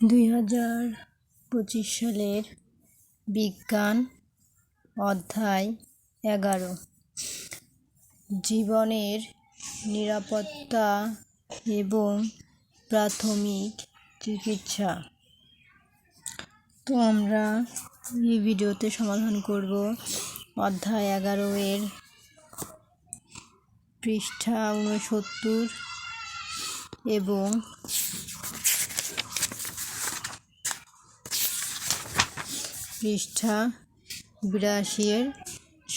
দুই হাজার পঁচিশ সালের বিজ্ঞান অধ্যায় এগারো। জীবনের নিরাপত্তা এবং প্রাথমিক চিকিৎসা। তো আমরা এই ভিডিওতে সমাধান করব অধ্যায় এগারো এর পৃষ্ঠা ঊনসত্তর এবং পৃষ্ঠা বিরাশি এর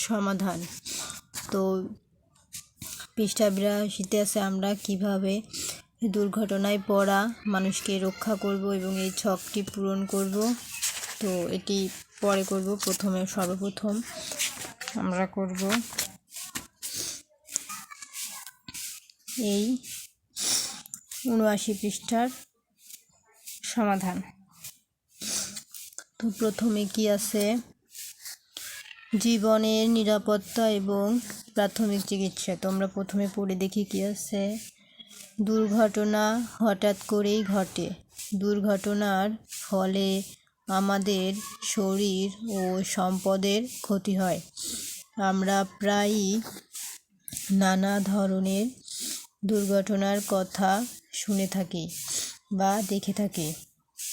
সমাধান। তো পৃষ্ঠা বিরাশিতে আছে, আমরা কীভাবে দুর্ঘটনায় পড়া মানুষকে রক্ষা করব এবং এই ছকটি পূরণ করব। তো এটি পরে করব, প্রথমে সর্বপ্রথম আমরা করব এই উনআশি পৃষ্ঠার সমাধান। তো প্রথমে কি আছে? জীবনের নিরাপত্তা এবং প্রাথমিক চিকিৎসা। তো আমরা প্রথমে পড়ে দেখি কি আছে। দুর্ঘটনা হঠাৎ করেই ঘটে। দুর্ঘটনার ফলে আমাদের শরীর ও সম্পদের ক্ষতি হয়। আমরা প্রায়ই নানা ধরনের দুর্ঘটনার কথা শুনে থাকি বা দেখে থাকি।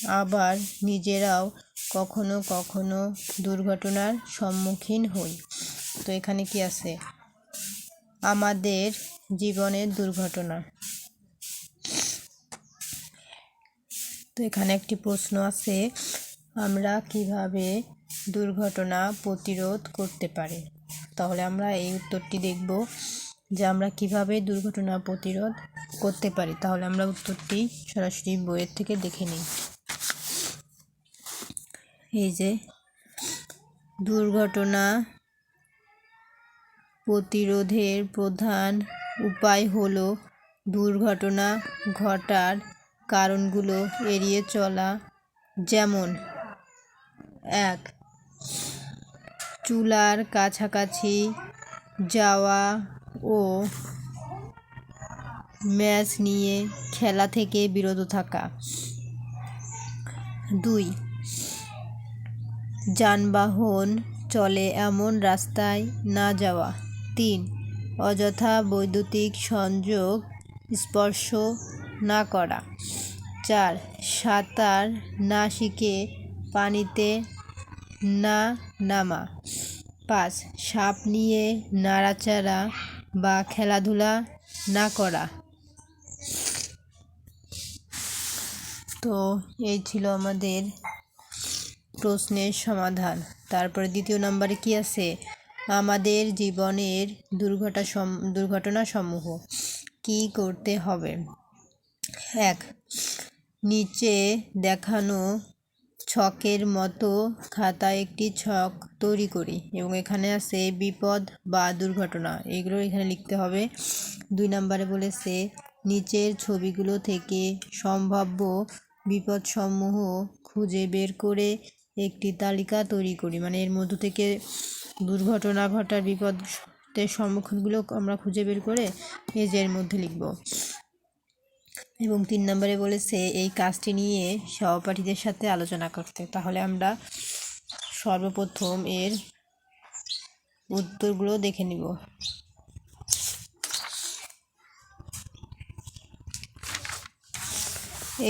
আবার নিজেরাও কখনো কখনো দুর্ঘটনার সম্মুখীন হই। তো এখানে কি আছে? আমাদের জীবনের দুর্ঘটনা। তো এখানে একটি প্রশ্ন আছে, আমরা কীভাবে দুর্ঘটনা প্রতিরোধ করতে পারি? তাহলে আমরা এই উত্তরটি দেখব যে আমরা কীভাবে দুর্ঘটনা প্রতিরোধ করতে পারি। তাহলে আমরা উত্তরটি সরাসরি বইয়ের থেকে দেখে নিই। এই যে দুর্ঘটনা, প্রতিরোধের প্রধান উপায় হলো দুর্ঘটনা ঘটার কারণগুলো এড়িয়ে চলা। যেমন, এক, চুলার কাছাকাছি যাওয়া ও ম্যাচ নিয়ে খেলা থেকে বিরত থাকা। দুই যানবাহন চলে এমন রাস্তায় না যাওয়া। তিন, অযথা বৈদ্যুতিক সংযোগ স্পর্শ না করা। চার, সাঁতার না শিখে পানিতে না নামা। পাঁচ, সাপ নিয়ে নাড়াচাড়া বা খেলাধুলা না করা। তো এই ছিল আমাদের প্রশ্নের সমাধান। তারপরে দ্বিতীয় নম্বরে কি আছে? আমাদের জীবনের দুর্ঘটনা দুর্ঘটনা সমূহ কি করতে হবে? এক, নিচে দেখানো ছকের মতো খাতায় একটি ছক তৈরি করি এবং এখানে আছে বিপদ বা দুর্ঘটনা। এগুলো এখানে লিখতে হবে। দুই নম্বরে বলেছে, নিচের ছবিগুলো থেকে সম্ভাব্য বিপদসমূহ খুঁজে বের করে একটি তালিকা তৈরি করি। মানে এর মধ্য থেকে দুর্ঘটনা ঘটার বিপদের সম্মুখীনগুলো আমরা খুঁজে বের করে এই যে এর মধ্যে লিখব। এবং তিন নম্বরে বলেছে, এই কাজটি নিয়ে সহপাঠীদের সাথে আলোচনা করতে। তাহলে আমরা সর্বপ্রথম এর উত্তরগুলো দেখে নিব।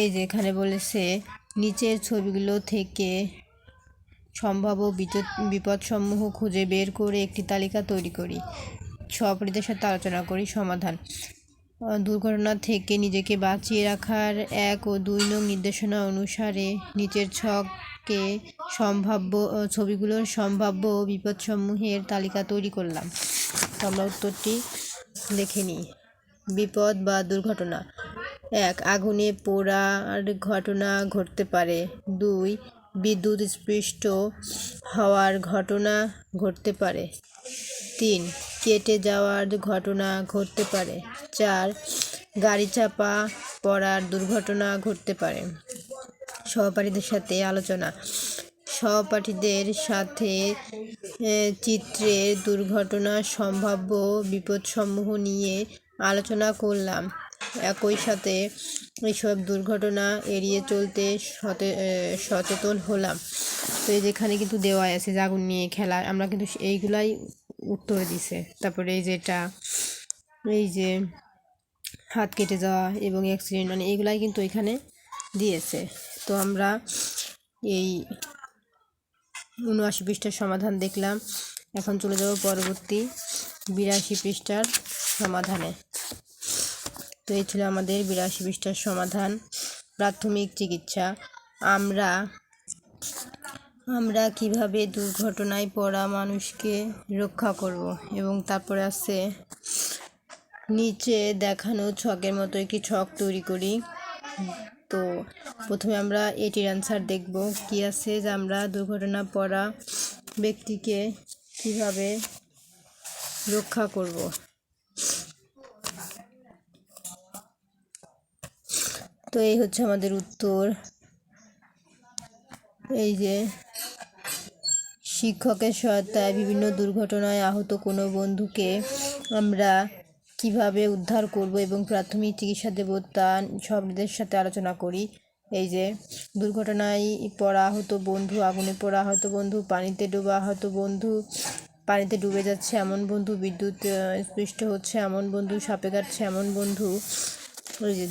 এই যে এখানে বলেছে, নিচের ছবিগুলো থেকে সম্ভাব্য বিপদসমূহ খুঁজে বের করে একটি তালিকা তৈরি করি। সহপাঠীদের সাথে আলোচনা করি, সমাধান। দুর্ঘটনা থেকে নিজেকে বাঁচিয়ে রাখার এক ও দুই নং নির্দেশনা অনুসারে নিচের ছককে সম্ভাব্য ছবিগুলোর সম্ভাব্য বিপদসমূহের তালিকা তৈরি করলাম। আমরা উত্তরটি দেখে নিই। বিপদ বা দুর্ঘটনা। এক, আগুনে পোড়ার ঘটনা ঘটতে পারে। দুই বিদ্যুৎ স্পৃষ্ট হওয়ার ঘটনা ঘটতে পারে। তিন, কেটে যাওয়ার ঘটনা ঘটতে পারে। চার, গাড়ি চাপা পড়ার দুর্ঘটনা ঘটতে পারে। সহপাঠীদের সাথে আলোচনা। সহপাঠীদের সাথে চিত্রে দুর্ঘটনা, সম্ভাব্য বিপদসমূহ নিয়ে আলোচনা করলাম। একই সাথে এইসব দুর্ঘটনা এড়িয়ে চলতে সতে সচেতন হলাম। তো এই যেখানে কিন্তু দেওয়া আছে যে আগুন নিয়ে খেলা। আমরা কিন্তু এইগুলাই উত্তর দিছে। তারপরে এই যেটা, এই যে হাত কেটে যাওয়া এবং অ্যাক্সিডেন্ট মানে এইগুলাই কিন্তু এখানে দিয়েছে। তো আমরা এই উনআশি পৃষ্ঠার সমাধান দেখলাম। এখন চলে যাব পরবর্তী বিরাশি পৃষ্ঠার সমাধানে। তো এই ছিল আমাদের বিরাশি পৃষ্ঠার সমাধান, প্রাথমিক চিকিৎসা। আমরা আমরা কীভাবে দুর্ঘটনায় পড়া মানুষকে রক্ষা করব এবং তারপরে আছে নিচে দেখানো ছকের মতো একটি ছক তৈরি করি। তো প্রথমে আমরা এটির অ্যান্সার দেখব। কি আছে? যে আমরা দুর্ঘটনা পড়া ব্যক্তিকে কীভাবে রক্ষা করব। তো এই হচ্ছে আমাদের উত্তর। এই যে, শিক্ষকের সহায়তায় বিভিন্ন দুর্ঘটনায় আহত কোনো বন্ধুকে আমরা কীভাবে উদ্ধার করব এবং প্রাথমিক চিকিৎসা দেব তা সবদের সাথে আলোচনা করি। এই যে, দুর্ঘটনায় পড়া আহত বন্ধু, আগুনে পড়া আহত বন্ধু, পানিতে ডোবা আহত বন্ধু, পানিতে ডুবে যাচ্ছে এমন বন্ধু, বিদ্যুৎ স্পৃষ্ট হচ্ছে এমন বন্ধু, সাপে কাটছে এমন বন্ধু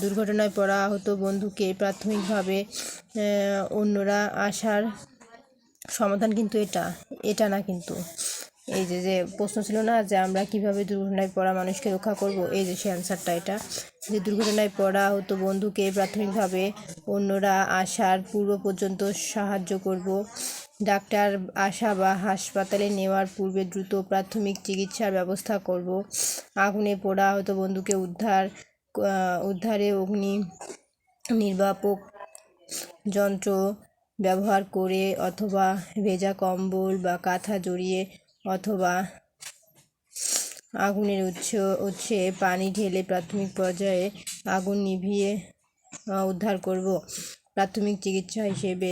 দুর্ঘটনায় পড়া আহত বন্ধুকে প্রাথমিকভাবে অন্যরা আসার সমাধান কিন্তু এটা এটা না কিন্তু। এই যে যে প্রশ্ন ছিল না যে আমরা কীভাবে দুর্ঘটনায় পড়া মানুষকে রক্ষা করব? এই যে সে অ্যান্সারটা এটা। যে দুর্ঘটনায় পড়া হতো বন্ধুকে প্রাথমিকভাবে অন্যরা আসার পূর্ব পর্যন্ত সাহায্য করব। ডাক্তার আসা বা হাসপাতালে নেওয়ার পূর্বে দ্রুত প্রাথমিক চিকিৎসার ব্যবস্থা করব। আগুনে পোড়া হতো বন্ধুকে উদ্ধার উদ্ধারে অগ্নি নির্বাপক যন্ত্র ব্যবহার করে অথবা ভেজা কম্বল বা কাঁথা জড়িয়ে অথবা আগুনের উৎস উৎসে পানি ঢেলে প্রাথমিক পর্যায়ে আগুন নিভিয়ে উদ্ধার করব। প্রাথমিক চিকিৎসা হিসেবে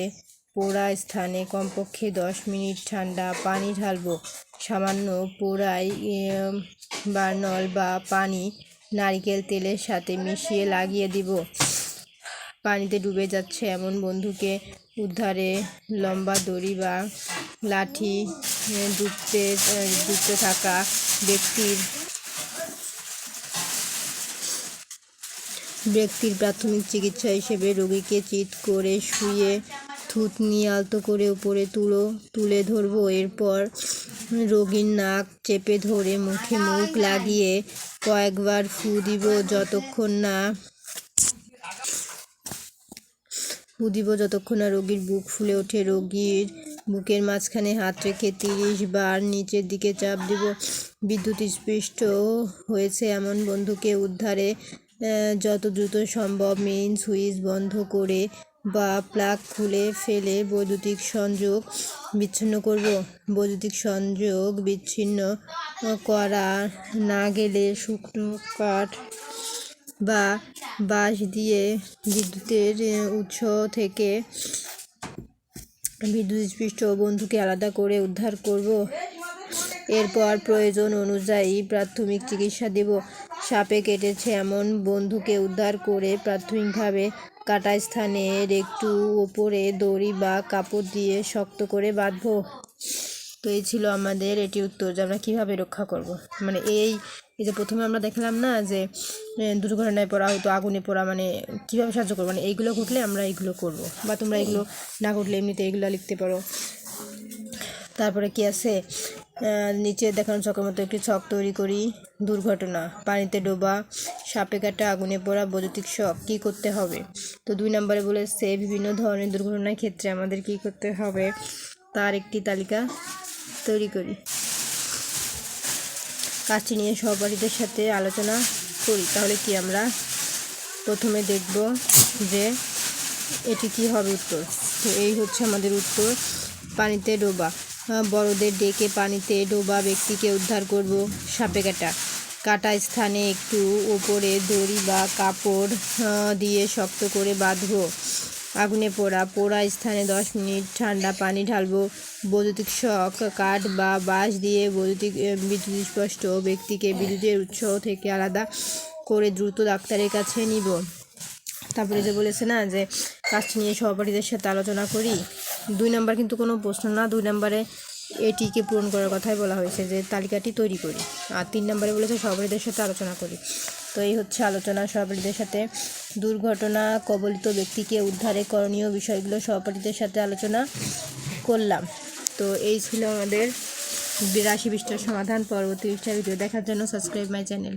পোড়া স্থানে কমপক্ষে দশ মিনিট ঠান্ডা পানি ঢালব। সামান্য উম, বার্নল বা পানি নারকেল তেলের সাথে মিশিয়ে লাগিয়ে দিব। পানিতে ডুবে যাচ্ছে এমন বন্ধুকে উদ্ধারে লম্বা দড়ি বা লাঠি ডুবতে ডুবতে থাকা ব্যক্তির ব্যক্তির প্রাথমিক চিকিৎসা হিসেবে রোগীকে চিৎ করে শুয়ে থুতনি আলতো করে উপরে তুলো, তুলে ধরবো। এরপর রোগীর নাক চেপে ধরে মুখে মুখ লাগিয়ে কয়েকবার ফু দিব যতক্ষণ না ফু দিব যতক্ষণ না রোগীর বুক ফুলে ওঠে। রোগীর বুকের মাঝখানে হাত রেখে তিরিশ বার নিচের দিকে চাপ দিব। বিদ্যুৎ স্পৃষ্ট হয়েছে এমন বন্ধুকে উদ্ধারে যত দ্রুত সম্ভব মেইন সুইচ বন্ধ করে বা প্লাগ খুলে ফেলে বৈদ্যুতিক সংযোগ বিচ্ছিন্ন করব। বৈদ্যুতিক সংযোগ বিচ্ছিন্ন করা না গেলে শুকনো কাঠ বা বাঁশ দিয়ে বিদ্যুতের উৎস থেকে বিদ্যুৎ স্পৃষ্ট বন্ধুকে আলাদা করে উদ্ধার করব। এরপর প্রয়োজন অনুযায়ী প্রাথমিক চিকিৎসা দেব। সাপে কেটেছে এমন বন্ধুকে উদ্ধার করে প্রাথমিকভাবে কাটা স্থানের একটু ওপরে দড়ি বা কাপড় দিয়ে শক্ত করে বাঁধবো। তো এই ছিল আমাদের এটি উত্তর যে আমরা কীভাবে রক্ষা করব। মানে এই এই যে প্রথমে আমরা দেখলাম না যে দুর্ঘটনায় পড়া হতো আগুনে পড়া মানে কীভাবে সাহায্য করব? মানে এইগুলো ঘটলে আমরা এইগুলো করব বা তোমরা এগুলো না ঘটলে এমনিতে এগুলো লিখতে পারো। তারপরে কি আছে? নিচে দেখানো ছকের মতো একটি ছক তৈরি করি। দুর্ঘটনা, পানিতে ডোবা, সাপে কাটা, আগুনে পড়া, বৈদ্যুতিক শখ কী করতে হবে? তো দুই নম্বরে বলেছে, বিভিন্ন ধরনের দুর্ঘটনার ক্ষেত্রে আমাদের কী করতে হবে? তার একটি তালিকা তৈরি করি। কাজটি নিয়ে সহপাঠীদের সাথে আলোচনা করি। তাহলে কি আমরা প্রথমে দেখব যে এটি কি হবে উত্তর। তো এই হচ্ছে আমাদের উত্তর, পানিতে ডোবা। বড়দের ডেকে পানিতে ডোবা ব্যক্তিকে উদ্ধার করব সাপে কাটা। কাটা স্থানে একটু ওপরে দড়ি বা কাপড় দিয়ে শক্ত করে বাঁধবো। আগুনে পোড়া পোড়া স্থানে দশ মিনিট ঠান্ডা পানি ঢালবো। বৈদ্যুতিক শক, কাঠ বা বাঁশ দিয়ে বৈদ্যুতিক বিদ্যুৎ স্পষ্ট ব্যক্তিকে বিদ্যুতের উৎস থেকে আলাদা করে দ্রুত ডাক্তারের কাছে নিব। তারপরে যে বলেছে না যে কাজটি নিয়ে সহপাঠীদের সাথে আলোচনা করি, দুই নাম্বার কিন্তু কোনো প্রশ্ন না, দুই নাম্বারে এটিকে পূরণ করার কথাই বলা হয়েছে যে তালিকাটি তৈরি করি আর তিন নম্বরে বলেছে সহপাঠীদের সাথে আলোচনা করি। তো এই হচ্ছে আলোচনা, সহপাঠীদের সাথে দুর্ঘটনা, কবলিত ব্যক্তিকে উদ্ধারে করণীয় বিষয়গুলো সহপাঠীদের সাথে আলোচনা করলাম। তো এই ছিল আমাদের বিরাশি পৃষ্ঠার সমাধান, পরবর্তী পৃষ্ঠা ভিডিও দেখার জন্য সাবস্ক্রাইব মাই চ্যানেল